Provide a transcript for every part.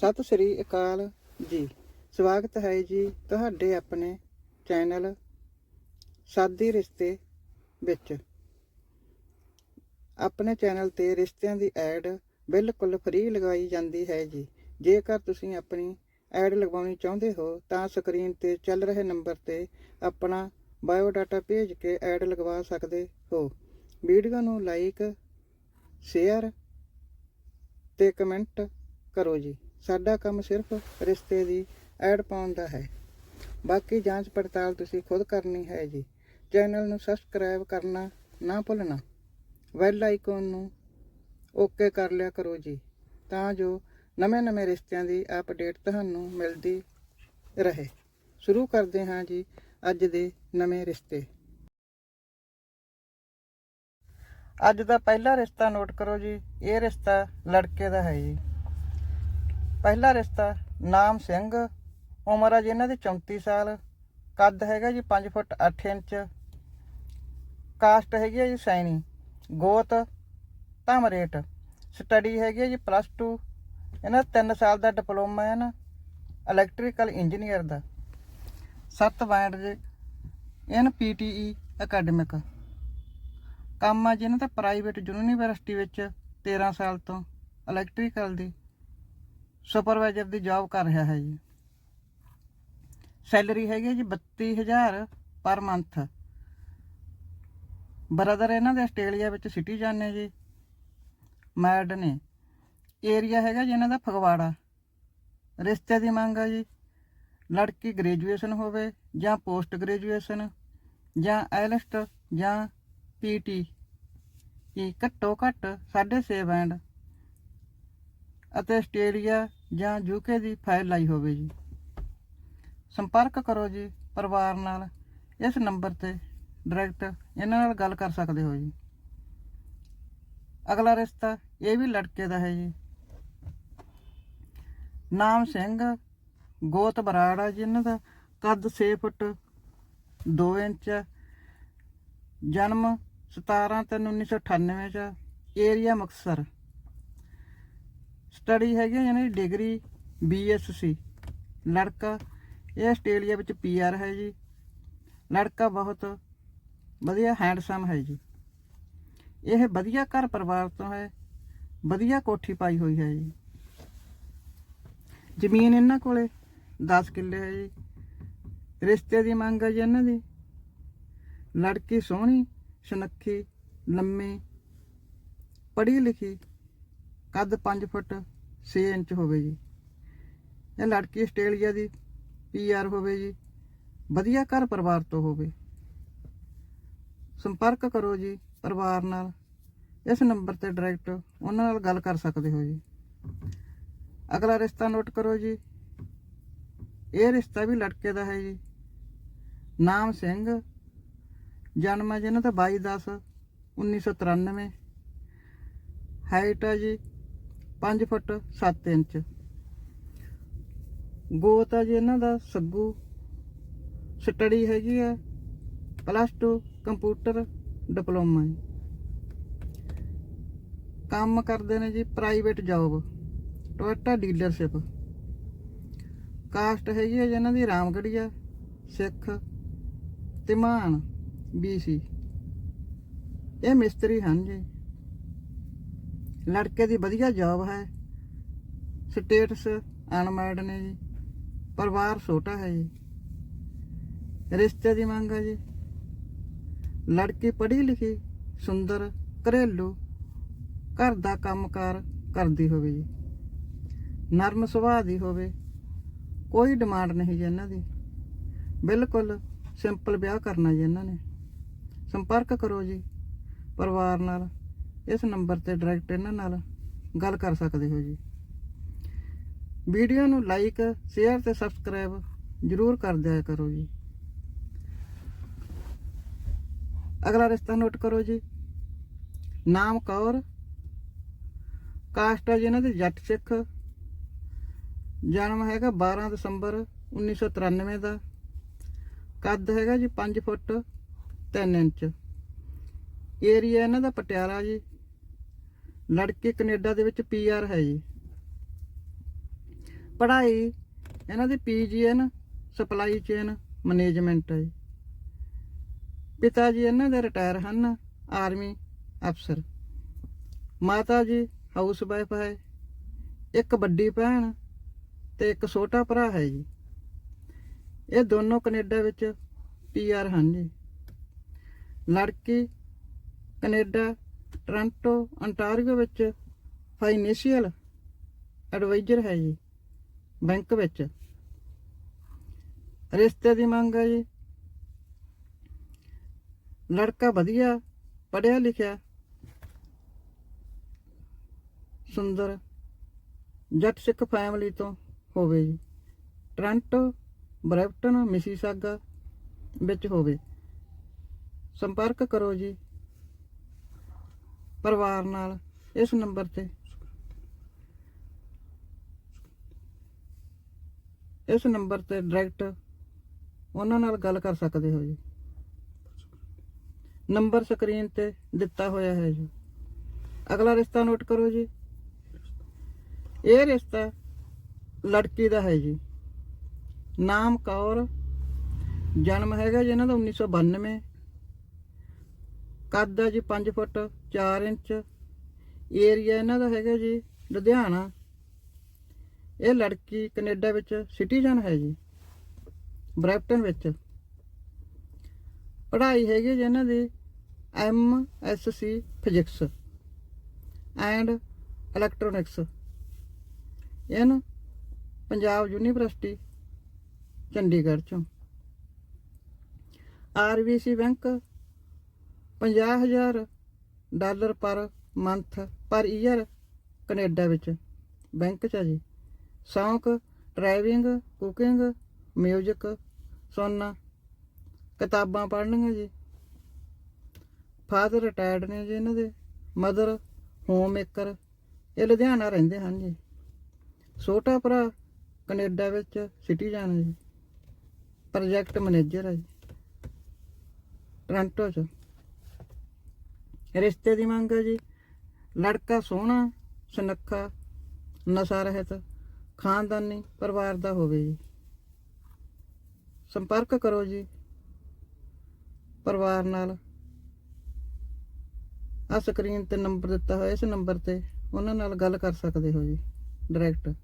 ਸਤਿ ਸ੍ਰੀ ਅਕਾਲ। ਜੀ। ਸਵਾਗਤ ਹੈ ਜੀ ਤੁਹਾਡੇ ਆਪਣੇ ਚੈਨਲ ਸਾਦੀ ਰਿਸ਼ਤੇ ਵਿੱਚ। ਆਪਣੇ ਚੈਨਲ ਤੇ ਰਿਸ਼ਤਿਆਂ ਦੀ ਐਡ ਬਿਲਕੁਲ ਫ੍ਰੀ ਲਗਾਈ ਜਾਂਦੀ ਹੈ ਜੀ। ਜੇਕਰ ਤੁਸੀਂ ਆਪਣੀ ਐਡ ਲਗਵਾਉਣੀ ਚਾਹੁੰਦੇ ਹੋ ਤਾਂ ਸਕਰੀਨ ਤੇ ਚੱਲ ਰਹੇ ਨੰਬਰ ਤੇ ਆਪਣਾ ਬਾਇਓ ਡਾਟਾ ਭੇਜ ਕੇ ਐਡ ਲਗਵਾ ਸਕਦੇ ਹੋ। ਵੀਡੀਓ ਨੂੰ ਲਾਈਕ ਸ਼ੇਅਰ ਤੇ ਕਮੈਂਟ ਕਰੋ ਜੀ। ਸਾਡਾ ਕੰਮ ਸਿਰਫ ਰਿਸ਼ਤੇ ਦੀ ਐਡ ਪਾਉਣ ਦਾ ਹੈ। ਬਾਕੀ ਜਾਂਚ ਪੜਤਾਲ ਤੁਸੀਂ ਖੁਦ ਕਰਨੀ ਹੈ ਜੀ। ਚੈਨਲ ਨੂੰ ਸਬਸਕ੍ਰਾਈਬ ਕਰਨਾ ਨਾ ਭੁੱਲਣਾ। ਬੈਲ ਆਈਕਨ ਨੂੰ ਓਕੇ ਕਰ ਲਿਆ ਕਰੋ ਜੀ, ਤਾਂ ਜੋ ਨਵੇਂ-ਨਵੇਂ ਰਿਸ਼ਤਿਆਂ ਦੀ ਅਪਡੇਟ ਤੁਹਾਨੂੰ ਮਿਲਦੀ ਰਹੇ। ਸ਼ੁਰੂ ਕਰਦੇ ਹਾਂ ਜੀ ਅੱਜ ਦੇ ਨਵੇਂ ਰਿਸ਼ਤੇ। ਅੱਜ ਦਾ ਪਹਿਲਾ ਰਿਸ਼ਤਾ ਨੋਟ ਕਰੋ ਜੀ, ਇਹ ਰਿਸ਼ਤਾ ਲੜਕੇ ਦਾ ਹੈ ਜੀ। ਪਹਿਲਾ ਰਿਸ਼ਤਾ ਨਾਮ ਸਿੰਘ। ਉਮਰ ਆ ਜੀ ਇਹਨਾਂ ਦੀ 34 ਸਾਲ। ਕੱਦ ਹੈਗਾ ਜੀ 5 ਫੁੱਟ 8 ਇੰਚ। ਕਾਸਟ ਹੈਗੀ ਹੈ ਜੀ ਸੈਣੀ। ਗੋਤ ਧਮਰੇਟ ਸਟੱਡੀ ਹੈਗੀ ਹੈ ਜੀ ਪਲੱਸ 2 ਇਹਨਾਂ 3 ਸਾਲ ਦਾ ਡਿਪਲੋਮਾ ਹੈ ਨਾ, ਇਲੈਕਟ੍ਰੀਕਲ ਇੰਜੀਨੀਅਰ ਦਾ। 7 ਬੈਂਡ ਜੀ ਐਨ ਪੀਟੀਈ ਅਕੈਡਮਿਕ। ਕੰਮ ਆ ਜੀ ਇਹਨਾਂ ਦਾ ਪ੍ਰਾਈਵੇਟ ਯੂਨੀਵਰਸਿਟੀ ਵਿੱਚ 13 ਸਾਲ ਤੋਂ, ਇਲੈਕਟ੍ਰੀਕਲ ਦੀ। ਸੁਪਰਵਾਈਜ਼ਰ ਦੀ ਜੌਬ ਕਰ ਰਿਹਾ ਹੈ ਜੀ। ਸੈਲਰੀ ਹੈਗੀ ਜੀ 32000 ਪਰ ਮੰਥ ਬ੍ਰਦਰ ਇਹਨਾਂ ਦੇ ਆਸਟ੍ਰੇਲੀਆ ਵਿੱਚ ਸਿਟੀ ਨੇ ਜੀ। ਮੈਡ ਨੇ। ਏਰੀਆ ਹੈਗਾ ਜੀ ਇਹਨਾਂ ਦਾ ਫਗਵਾੜਾ। ਰਿਸ਼ਤੇ ਦੀ ਮੰਗ ਹੈ ਜੀ। ਲੜਕੀ ਗ੍ਰੈਜੂਏਸ਼ਨ ਹੋਵੇ ਜਾਂ ਪੋਸਟ ਗ੍ਰੈਜੂਏਸ਼ਨ ਜਾਂ ਐਲਸਟ ਜਾਂ ਪੀਟੀ ਇਹ ਘੱਟੋ ਘੱਟ 6.5 ਬੈਂਡ ਅਤੇ ਆਸਟ੍ਰੇਲੀਆ ਜਾਂ ਯੂਕੇ ਦੀ ਫਾਈਲ ਲਾਈ ਹੋਵੇ ਜੀ। ਸੰਪਰਕ ਕਰੋ ਜੀ ਪਰਿਵਾਰ ਨਾਲ। ਇਸ ਨੰਬਰ ਤੇ ਡਾਇਰੈਕਟ ਇਹਨਾਂ ਨਾਲ ਗੱਲ ਕਰ ਸਕਦੇ ਹੋ ਜੀ। ਅਗਲਾ ਰਿਸ਼ਤਾ ਇਹ ਵੀ ਲੜਕੇ ਦਾ ਹੈ ਜੀ। ਨਾਮ ਸਿੰਘ, ਗੋਤ ਬਰਾੜਾ ਜੀ ਇਹਨਾਂ ਦਾ। ਕੱਦ 6 ਫੁੱਟ 2 ਇੰਚ ਜਨਮ 17 ਤਿੰਨ 1998 ਚ ਏਰੀਆ ਮੁਕਤਸਰ। ਸਟੱਡੀ ਹੈਗੀ ਹੈ ਯਾਨੀ ਡਿਗਰੀ ਬੀਐਸਸੀ ਲੜਕਾ, ਇਹ ਆਸਟ੍ਰੇਲੀਆ ਵਿੱਚ ਪੀਆਰ ਹੈ ਜੀ। ਲੜਕਾ ਬਹੁਤ ਵਧੀਆ ਹੈਂਡਸਮ ਹੈ ਜੀ। ਇਹ ਵਧੀਆ ਘਰ ਪਰਿਵਾਰ ਤੋਂ ਹੈ, ਵਧੀਆ ਕੋਠੀ ਪਾਈ ਹੋਈ ਹੈ ਜੀ। ਜ਼ਮੀਨ ਇਹਨਾਂ ਕੋਲੇ 10 ਕਿੱਲੇ ਹੈ ਜੀ। ਰਿਸ਼ਤੇ ਦੀ ਮੰਗ ਹੈ ਜੀ ਇਹਨਾਂ ਦੀ। ਲੜਕੀ ਸੋਹਣੀ, ਸੁਨੱਖੀ, ਲੰਮੀ, ਪੜ੍ਹੀ ਲਿਖੀ। ਕੱਦ 5 ਫੁੱਟ 6 ਇੰਚ ਹੋਵੇ ਜੀ। ਇਹ ਲੜਕੀ ਆਸਟ੍ਰੇਲੀਆ ਦੀ ਪੀਆਰ ਹੋਵੇ ਜੀ। ਵਧੀਆ ਘਰ ਪਰਿਵਾਰ ਤੋਂ ਹੋਵੇ। ਸੰਪਰਕ ਕਰੋ ਜੀ ਪਰਿਵਾਰ ਨਾਲ। ਇਸ ਨੰਬਰ ਤੇ ਡਾਇਰੈਕਟ ਉਹਨਾਂ ਨਾਲ ਗੱਲ ਕਰ ਸਕਦੇ ਹੋ ਜੀ। ਅਗਲਾ ਰਿਸ਼ਤਾ ਨੋਟ ਕਰੋ ਜੀ। ਇਹ ਰਿਸ਼ਤਾ ਵੀ ਲੜਕੇ ਦਾ ਹੈ ਜੀ। ਨਾਮ ਸਿੰਘ। ਜਨਮ ਹੈ ਜਿਹਨਾਂ ਦਾ 22 10 1993 ਹਾਈਟ ਹੈ ਜੀ 5 ਫੁੱਟ 7 ਇੰਚ। ਗੋਤ ਹੈ ਜੀ ਇਹਨਾਂ ਦਾ ਸੱਗੂ। ਸਟੱਡੀ ਹੈਗੀ ਹੈ ਪਲੱਸ 2 ਕੰਪਿਊਟਰ ਡਿਪਲੋਮਾ ਜੀ। ਕੰਮ ਕਰਦੇ ਨੇ ਜੀ private job. Toyota dealership. Caste ਹੈਗੀ ਹੈ ਜੀ ਇਹਨਾਂ ਦੀ ਰਾਮਗੜੀਆ, ਸਿੱਖ, ਤਿਮਾਨ ਬੀਸੀ ਇਹ ਮਿਸਤਰੀ ਹਨ ਜੀ। ਲੜਕੇ ਦੀ ਵਧੀਆ ਜੌਬ ਹੈ। ਸਟੇਟਸ ਅਨਮੈਰਿਡ ਨੇ ਜੀ। ਪਰਿਵਾਰ ਛੋਟਾ ਹੈ ਜੀ। ਰਿਸ਼ਤੇ ਦੀ ਮੰਗ ਹੈ ਜੀ। ਲੜਕੀ ਪੜ੍ਹੀ ਲਿਖੀ, ਸੁੰਦਰ, ਘਰੇਲੂ, ਘਰ ਦਾ ਕੰਮਕਾਰ ਕਰਦੀ ਹੋਵੇ ਜੀ। ਨਰਮ ਸੁਭਾਅ ਦੀ ਹੋਵੇ, ਕੋਈ ਡਿਮਾਂਡ ਨਹੀਂ ਜੀ ਇਹਨਾਂ ਦੀ। ਬਿਲਕੁਲ ਸਿੰਪਲ ਵਿਆਹ ਕਰਨਾ ਜੀ ਇਹਨਾਂ ਨੇ। ਸੰਪਰਕ ਕਰੋ ਜੀ, ਪਰਿਵਾਰ ਨਾਲ। ਇਸ ਨੰਬਰ ਤੇ ਡਾਇਰੈਕਟ ਇਹਨਾਂ ਨਾਲ ਗੱਲ ਕਰ ਸਕਦੇ ਹੋ ਜੀ। ਵੀਡੀਓ ਨੂੰ ਲਾਈਕ ਸ਼ੇਅਰ ਤੇ ਸਬਸਕ੍ਰਾਈਬ ਜਰੂਰ ਕਰ ਦਿਆ ਕਰੋ ਜੀ। ਅਗਲਾ ਰਿਸ਼ਤਾ ਨੋਟ ਕਰੋ ਜੀ। ਨਾਮ ਕੌਰ ਕਾਸਟ ਹੈ ਜੀ ਇਹਨਾਂ ਦੇ ਜੱਟ ਸਿੱਖ। ਜਨਮ ਹੈਗਾ 12 ਦਸੰਬਰ 1993 ਦਾ। ਕੱਦ ਹੈਗਾ ਜੀ 5 ਫੁੱਟ 3 ਇੰਚ। ਏਰੀਆ ਇਹਨਾਂ ਦਾ ਪਟਿਆਲਾ ਜੀ। ਲੜਕੇ ਕੈਨੇਡਾ ਦੇ ਵਿੱਚ ਪੀਆਰ ਹੈ ਜੀ। ਪੜ੍ਹਾਈ, ਇਹਨਾਂ ਦੀ PG in supply chain, management ਹੈ ਜੀ। ਪਿਤਾ ਜੀ ਇਹਨਾਂ ਦੇ ਰਿਟਾਇਰ ਹਨ, ਆਰਮੀ ਅਫਸਰ। ਮਾਤਾ ਜੀ ਹਾਊਸ ਵਾਈਫ ਹੈ, ਇੱਕ ਵੱਡੀ ਭੈਣ ਤੇ ਇੱਕ ਛੋਟਾ ਭਰਾ ਹੈ ਜੀ। ਇਹ ਦੋਨੋਂ ਕੈਨੇਡਾ ਵਿੱਚ ਪੀਆਰ ਹਨ ਜੀ। ਲੜਕੀ ਕੈਨੇਡਾ ਟੋਰਾਂਟੋ, ਅੰਟਾਰੀਓ ਵਿੱਚ ਫਾਈਨੈਂਸ਼ੀਅਲ ਐਡਵਾਈਜ਼ਰ ਹੈ ਜੀ, ਬੈਂਕ ਵਿੱਚ। ਰਿਸ਼ਤੇ ਦੀ ਮੰਗ ਹੈ ਜੀ। ਲੜਕਾ ਵਧੀਆ ਪੜਿਆ ਲਿਖਿਆ, ਸੁੰਦਰ, ਜੱਟ ਸਿੱਖ ਫੈਮਿਲੀ ਤੋਂ ਹੋਵੇ ਜੀ। ਟੋਰਾਂਟੋ, ਬਰੈਂਪਟਨ, ਮਿਸੀਸਾਗਾ ਵਿੱਚ ਹੋਵੇ। ਸੰਪਰਕ ਕਰੋ ਜੀ। ਪਰਿਵਾਰ ਨਾਲ, ਇਸ ਨੰਬਰ ਤੇ। ਇਸ ਨੰਬਰ ਤੇ ਡਾਇਰੈਕਟ ਉਹਨਾਂ ਨਾਲ ਗੱਲ ਕਰ ਸਕਦੇ ਹੋ ਜੀ। ਨੰਬਰ ਸਕਰੀਨ ਤੇ ਦਿੱਤਾ ਹੋਇਆ ਹੈ ਜੀ। ਅਗਲਾ ਰਿਸ਼ਤਾ ਨੋਟ ਕਰੋ ਜੀ। ਇਹ ਰਿਸ਼ਤਾ ਲੜਕੀ ਦਾ ਹੈ ਜੀ। ਨਾਮ ਕੌਰ, ਜਨਮ ਹੈਗਾ ਜੀ ਇਹਨਾਂ ਦਾ 1992 ਕੱਦ ਹੈ ਜੀ 5 ਫੁੱਟ 4 ਇੰਚ। ਏਰੀਆ ਇਹਨਾਂ ਦਾ ਹੈਗਾ ਜੀ ਲੁਧਿਆਣਾ। ਇਹ ਲੜਕੀ ਕੈਨੇਡਾ ਵਿੱਚ ਸਿਟੀਜ਼ਨ ਹੈ ਜੀ, ਬ੍ਰੈਪਟਨ ਵਿੱਚ। ਪੜ੍ਹਾਈ ਹੈਗੀ ਜੀ ਇਹਨਾਂ ਦੀ M S C physics and electronics. In Punjab university, Chandigarh ਚੋਂ। RBC bank 50000 dollar per month, per year Canada ਵਿੱਚ। ਬੈਂਕ ਚ ਆ ਜੀ। ਸ਼ੌਂਕ, ਡਰਾਈਵਿੰਗ, ਕੁਕਿੰਗ, ਮਿਊਜ਼ਿਕ, ਸੁਣਨਾ, ਕਿਤਾਬਾਂ ਪੜ੍ਹਨੀਆਂ ਜੀ। ਫਾਦਰ ਰਿਟਾਇਰਡ ਨੇ ਜੀ ਇਹਨਾਂ ਦੇ। ਮਦਰ ਹੋਮ ਮੇਕਰ ਇਹ ਲੁਧਿਆਣਾ ਰਹਿੰਦੇ ਹਨ ਜੀ। ਛੋਟਾ ਭਰਾ ਕੈਨੇਡਾ ਵਿੱਚ ਸਿਟੀ ਜਾਣਾ ਜੀ। ਪ੍ਰੋਜੈਕਟ ਮੈਨੇਜਰ ਹੈ ਜੀ। ਟੋਰਾਂਟੋ ਚ। ਰਿਸ਼ਤੇ ਦੀ ਮੰਗ ਹੈ ਜੀ। ਲੜਕਾ ਸੋਹਣਾ, ਸੁਨੱਖਾ, ਨਸ਼ਾ ਰਹਿਤ, ਖਾਨਦਾਨੀ ਪਰਿਵਾਰ ਦਾ ਹੋਵੇ ਜੀ। ਸੰਪਰਕ ਕਰੋ ਜੀ ਪਰਿਵਾਰ ਨਾਲ। ਆ ਸਕਰੀਨ ਤੇ ਨੰਬਰ ਦਿੱਤਾ ਹੋਇਆ, ਇਸ ਨੰਬਰ ਤੇ ਉਹਨਾਂ ਨਾਲ ਗੱਲ ਕਰ ਸਕਦੇ ਹੋ ਜੀ, ਡਾਇਰੈਕਟ।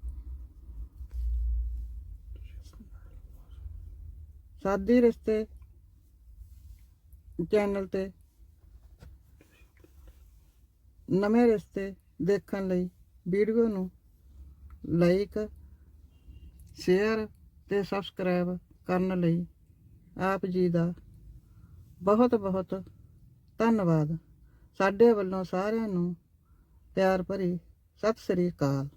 ਸਾਦੀ ਰਿਸ਼ਤੇ ਚੈਨਲ ਤੇ ਨਵੇਂ ਰਿਸ਼ਤੇ ਦੇਖਣ ਲਈ ਵੀਡੀਓ ਨੂੰ ਲਾਈਕ ਸ਼ੇਅਰ ਤੇ ਸਬਸਕ੍ਰਾਈਬ ਕਰਨ ਲਈ ਆਪ ਜੀ ਦਾ ਬਹੁਤ ਬਹੁਤ ਧੰਨਵਾਦ। ਸਾਡੇ ਵੱਲੋਂ ਸਾਰਿਆਂ ਨੂੰ ਪਿਆਰ ਭਰੀ ਸਤਿ ਸ੍ਰੀ ਅਕਾਲ।